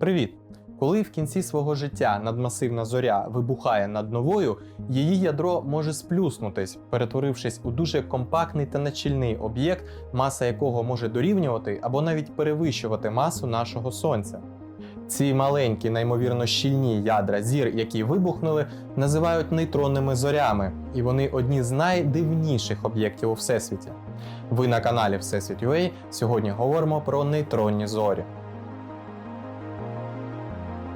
Привіт! Коли в кінці свого життя надмасивна зоря вибухає над новою, її ядро може сплюснутись, перетворившись у дуже компактний та нечільний об'єкт, маса якого може дорівнювати або навіть перевищувати масу нашого сонця. Ці маленькі, неймовірно щільні ядра зір, які вибухнули, називають нейтронними зорями, і вони одні з найдивніших об'єктів у всесвіті. Ви на каналі Всесвіт UA. Сьогодні говоримо про нейтронні зорі.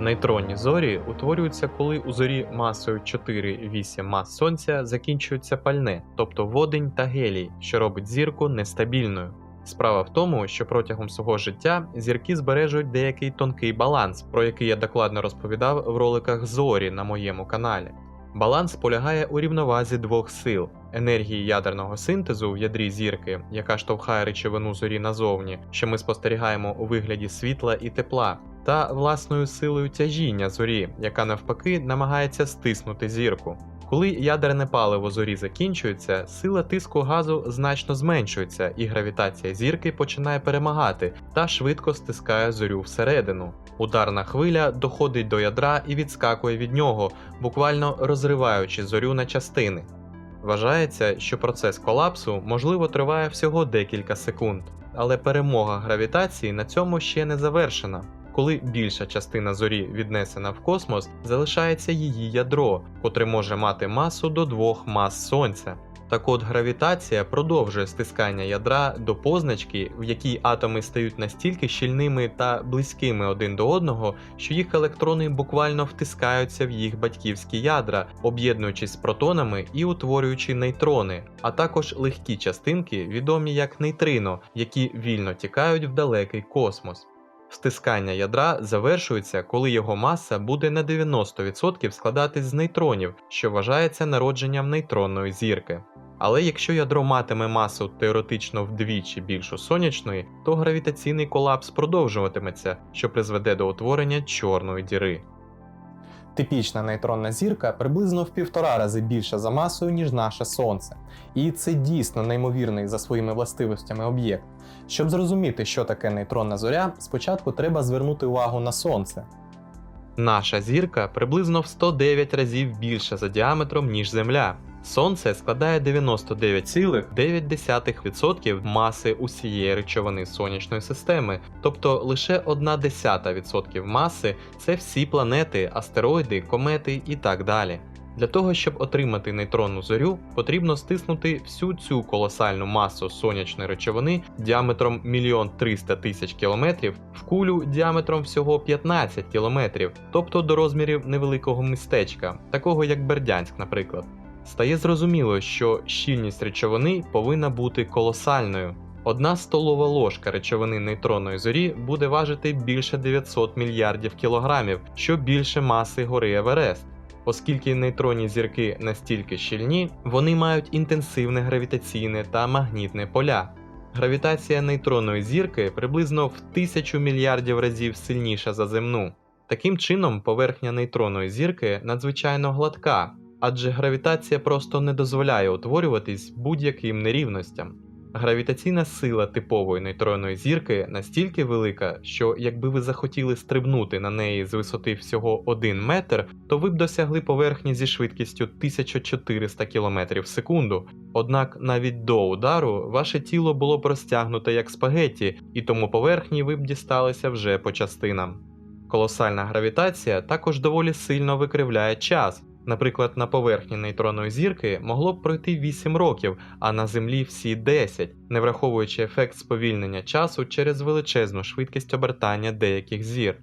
Нейтронні зорі утворюються, коли у зорі масою 4-8 мас сонця закінчується пальне, тобто водень та гелій, що робить зірку нестабільною. Справа в тому, що протягом свого життя зірки збережують деякий тонкий баланс, про який я докладно розповідав в роликах зорі на моєму каналі. Баланс полягає у рівновазі двох сил: енергії ядерного синтезу в ядрі зірки, яка штовхає речовину зорі назовні, що ми спостерігаємо у вигляді світла і тепла, та власною силою тяжіння зорі, яка навпаки намагається стиснути зірку. Коли ядерне паливо зорі закінчується, сила тиску газу значно зменшується, і гравітація зірки починає перемагати та швидко стискає зорю всередину. Ударна хвиля доходить до ядра і відскакує від нього, буквально розриваючи зорю на частини. Вважається, що процес колапсу можливо триває всього декілька секунд, але перемога гравітації на цьому ще не завершена. Коли більша частина зорі віднесена в космос, залишається її ядро, котре може мати масу до двох мас Сонця. Так от гравітація продовжує стискання ядра до позначки, в якій атоми стають настільки щільними та близькими один до одного, що їх електрони буквально втискаються в їх батьківські ядра, об'єднуючись з протонами і утворюючи нейтрони, а також легкі частинки, відомі як нейтрино, які вільно тікають в далекий космос. Стискання ядра завершується, коли його маса буде на 90% складатись з нейтронів, що вважається народженням нейтронної зірки. Але якщо ядро матиме масу теоретично вдвічі більшу сонячної, то гравітаційний колапс продовжуватиметься, що призведе до утворення чорної діри. Типічна нейтронна зірка приблизно в півтора рази більша за масою, ніж наше Сонце. І це дійсно неймовірний за своїми властивостями об'єкт. Щоб зрозуміти, що таке нейтронна зоря, спочатку треба звернути увагу на Сонце. Наша зірка приблизно в 109 разів більша за діаметром, ніж Земля. Сонце складає 99,9% маси усієї речовини сонячної системи, тобто лише 1,1% маси це всі планети, астероїди, комети і так далі. Для того, щоб отримати нейтронну зорю, потрібно стиснути всю цю колосальну масу сонячної речовини діаметром 1 300 тисяч кілометрів в кулю діаметром всього 15 кілометрів, тобто до розмірів невеликого містечка, такого як Бердянськ, наприклад. Стає зрозуміло, що щільність речовини повинна бути колосальною. Одна столова ложка речовини нейтронної зорі буде важити більше 900 мільярдів кілограмів, що більше маси гори Еверест. Оскільки нейтронні зірки настільки щільні, вони мають інтенсивне гравітаційне та магнітне поля. Гравітація нейтронної зірки приблизно в тисячу мільярдів разів сильніша за земну. Таким чином, поверхня нейтронної зірки надзвичайно гладка, адже гравітація просто не дозволяє утворюватись будь-яким нерівностям. Гравітаційна сила типової нейтронної зірки настільки велика, що якби ви захотіли стрибнути на неї з висоти всього 1 метр, то ви б досягли поверхні зі швидкістю 1400 км в секунду. Однак навіть до удару ваше тіло було б розтягнуте як спагетті, і тому поверхні ви б дісталися вже по частинам. Колосальна гравітація також доволі сильно викривляє час. Наприклад, на поверхні нейтронної зірки могло б пройти 8 років, а на Землі всі 10, не враховуючи ефект сповільнення часу через величезну швидкість обертання деяких зір.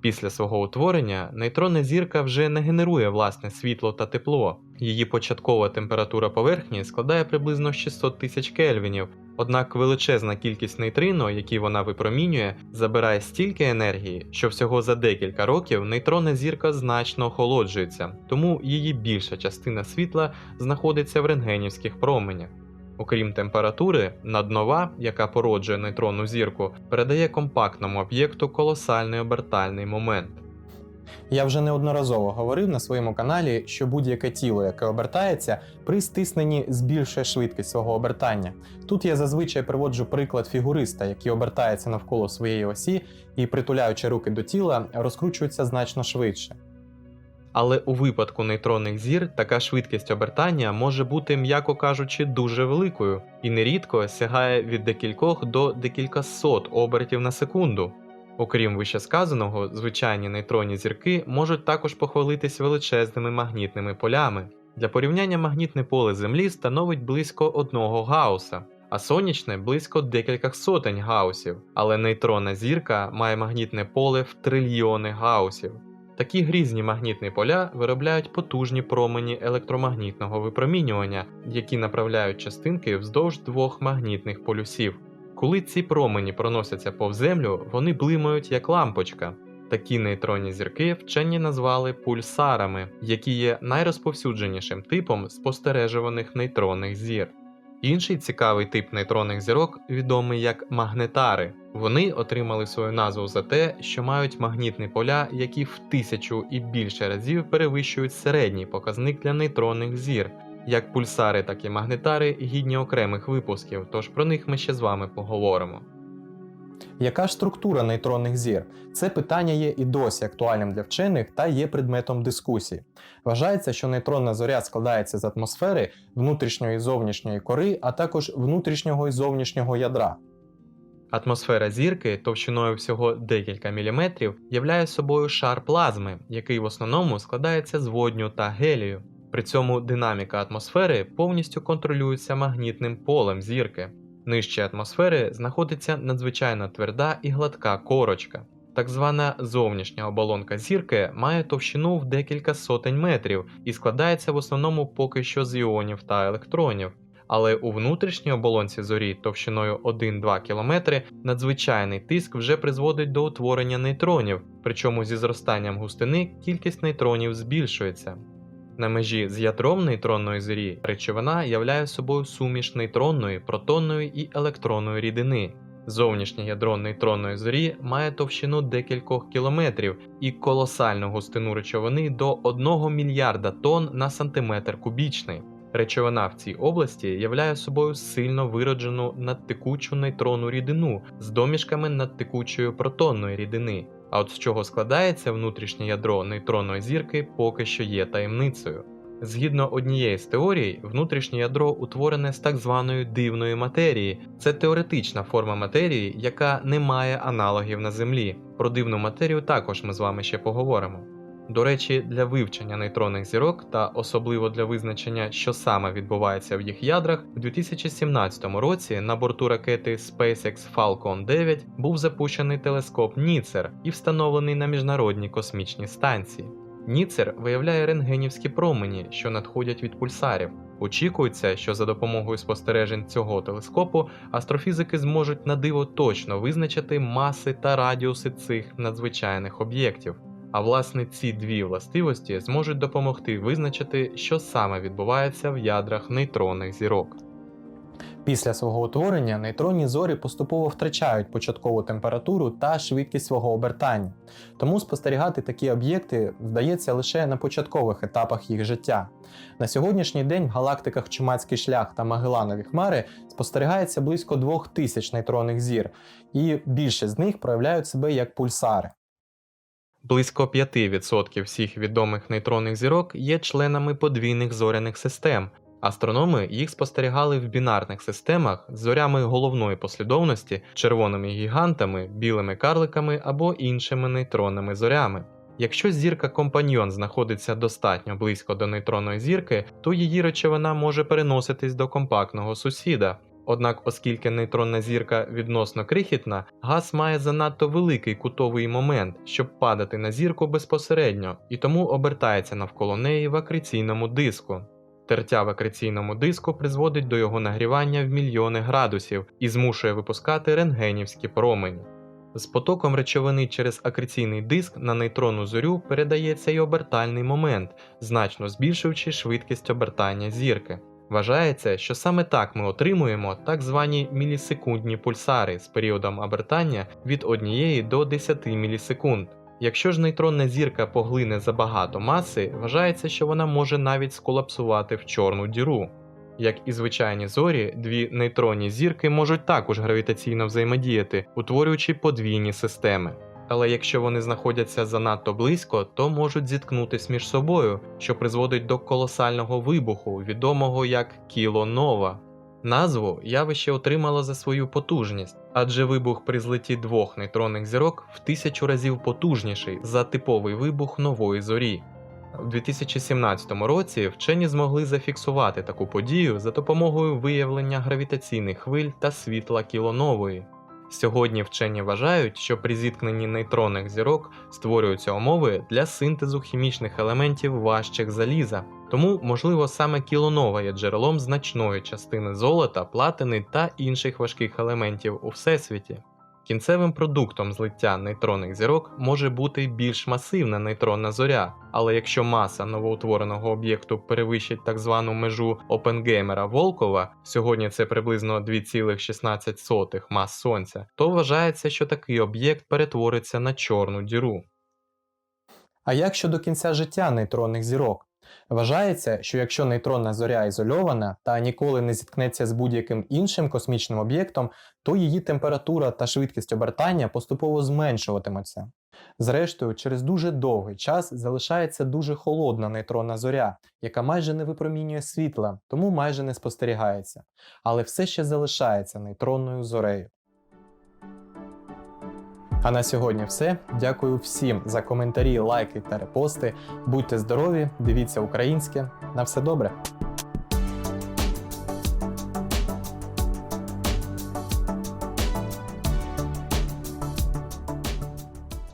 Після свого утворення нейтронна зірка вже не генерує власне світло та тепло. Її початкова температура поверхні складає приблизно 600 тисяч кельвінів, однак величезна кількість нейтрино, які вона випромінює, забирає стільки енергії, що всього за декілька років нейтронна зірка значно охолоджується, тому її більша частина світла знаходиться в рентгенівських променях. Окрім температури, наднова, яка породжує нейтронну зірку, передає компактному об'єкту колосальний обертальний момент. Я вже неодноразово говорив на своєму каналі, що будь-яке тіло, яке обертається, при стисненні збільшує швидкість свого обертання. Тут я зазвичай приводжу приклад фігуриста, який обертається навколо своєї осі і, притуляючи руки до тіла, розкручується значно швидше. Але у випадку нейтронних зір така швидкість обертання може бути, м'яко кажучи, дуже великою і нерідко сягає від декількох до декількасот обертів на секунду. Окрім вищесказаного, звичайні нейтронні зірки можуть також похвалитись величезними магнітними полями. Для порівняння магнітне поле Землі становить близько 1 гауса, а сонячне близько декількох сотень гаусів, але нейтронна зірка має магнітне поле в трильйони гаусів. Такі грізні магнітні поля виробляють потужні промені електромагнітного випромінювання, які направляють частинки вздовж двох магнітних полюсів. Коли ці промені проносяться повз землю, вони блимають як лампочка. Такі нейтронні зірки вчені назвали пульсарами, які є найрозповсюдженішим типом спостережуваних нейтронних зір. Інший цікавий тип нейтронних зірок відомий як магнетари. Вони отримали свою назву за те, що мають магнітні поля, які в тисячу і більше разів перевищують середній показник для нейтронних зір. Як пульсари, так і магнетари гідні окремих випусків, тож про них ми ще з вами поговоримо. Яка ж структура нейтронних зір? Це питання є і досі актуальним для вчених та є предметом дискусії. Вважається, що нейтронна зоря складається з атмосфери внутрішньої і зовнішньої кори, а також внутрішнього і зовнішнього ядра. Атмосфера зірки товщиною всього декілька міліметрів являє собою шар плазми, який в основному складається з водню та гелію. При цьому динаміка атмосфери повністю контролюється магнітним полем зірки. Нижче атмосфери знаходиться надзвичайно тверда і гладка корочка. Так звана зовнішня оболонка зірки має товщину в декілька сотень метрів і складається в основному поки що з іонів та електронів. Але у внутрішній оболонці зорі товщиною 1-2 км надзвичайний тиск вже призводить до утворення нейтронів, причому зі зростанням густини кількість нейтронів збільшується. На межі з ядром нейтронної зорі речовина являє собою суміш нейтронної, протонної і електронної рідини. Зовнішнє ядро нейтронної зорі має товщину декількох кілометрів і колосальну густину речовини до 1 мільярда тонн на сантиметр кубічний. Речовина в цій області являє собою сильно вироджену надтекучу нейтронну рідину з домішками надтекучої протонної рідини. А от з чого складається внутрішнє ядро нейтронної зірки, поки що є таємницею. Згідно однієї з теорій, внутрішнє ядро утворене з так званої дивної матерії. Це теоретична форма матерії, яка не має аналогів на Землі. Про дивну матерію також ми з вами ще поговоримо. До речі, для вивчення нейтронних зірок та особливо для визначення, що саме відбувається в їх ядрах, у 2017 році на борту ракети SpaceX Falcon 9 був запущений телескоп Ніцер і встановлений на міжнародній космічній станції. Ніцер виявляє рентгенівські промені, що надходять від пульсарів. Очікується, що за допомогою спостережень цього телескопу астрофізики зможуть на диво точно визначити маси та радіуси цих надзвичайних об'єктів. А власне ці дві властивості зможуть допомогти визначити, що саме відбувається в ядрах нейтронних зірок. Після свого утворення нейтронні зорі поступово втрачають початкову температуру та швидкість свого обертання. Тому спостерігати такі об'єкти вдається лише на початкових етапах їх життя. На сьогоднішній день в галактиках Чумацький шлях та Магеланові хмари спостерігається близько 2000 нейтронних зір, і більшість з них проявляють себе як пульсари. Близько 5% всіх відомих нейтронних зірок є членами подвійних зоряних систем. Астрономи їх спостерігали в бінарних системах з зорями головної послідовності, червоними гігантами, білими карликами або іншими нейтронними зорями. Якщо зірка компаньйон знаходиться достатньо близько до нейтронної зірки, то її речовина може переноситись до компактного сусіда. Однак, оскільки нейтронна зірка відносно крихітна, газ має занадто великий кутовий момент, щоб падати на зірку безпосередньо, і тому обертається навколо неї в акреційному диску. Тертя в акреційному диску призводить до його нагрівання в мільйони градусів і змушує випускати рентгенівські промені. З потоком речовини через акреційний диск на нейтронну зорю передається й обертальний момент, значно збільшуючи швидкість обертання зірки. Вважається, що саме так ми отримуємо так звані мілісекундні пульсари з періодом обертання від 1 до 10 мілісекунд. Якщо ж нейтронна зірка поглине забагато маси, вважається, що вона може навіть сколапсувати в чорну діру. Як і звичайні зорі, дві нейтронні зірки можуть також гравітаційно взаємодіяти, утворюючи подвійні системи. Але якщо вони знаходяться занадто близько, то можуть зіткнутись між собою, що призводить до колосального вибуху, відомого як кілонова. Назву явище отримало за свою потужність, адже вибух при злеті двох нейтронних зірок в тисячу разів потужніший за типовий вибух нової зорі. У 2017 році вчені змогли зафіксувати таку подію за допомогою виявлення гравітаційних хвиль та світла кілонової. Сьогодні вчені вважають, що при зіткненні нейтронних зірок створюються умови для синтезу хімічних елементів важчих заліза. Тому, можливо, саме кілонова є джерелом значної частини золота, платини та інших важких елементів у всесвіті. Кінцевим продуктом злиття нейтронних зірок може бути більш масивна нейтронна зоря, але якщо маса новоутвореного об'єкту перевищить так звану межу Опенгеймера Волкова, сьогодні це приблизно 2,16 мас Сонця, то вважається, що такий об'єкт перетвориться на чорну діру. А як щодо кінця життя нейтронних зірок? Вважається, що якщо нейтронна зоря ізольована та ніколи не зіткнеться з будь-яким іншим космічним об'єктом, то її температура та швидкість обертання поступово зменшуватимуться. Зрештою, через дуже довгий час залишається дуже холодна нейтронна зоря, яка майже не випромінює світла, тому майже не спостерігається, але все ще залишається нейтронною зорею. А на сьогодні все. Дякую всім за коментарі, лайки та репости. Будьте здорові, дивіться українське. На все добре!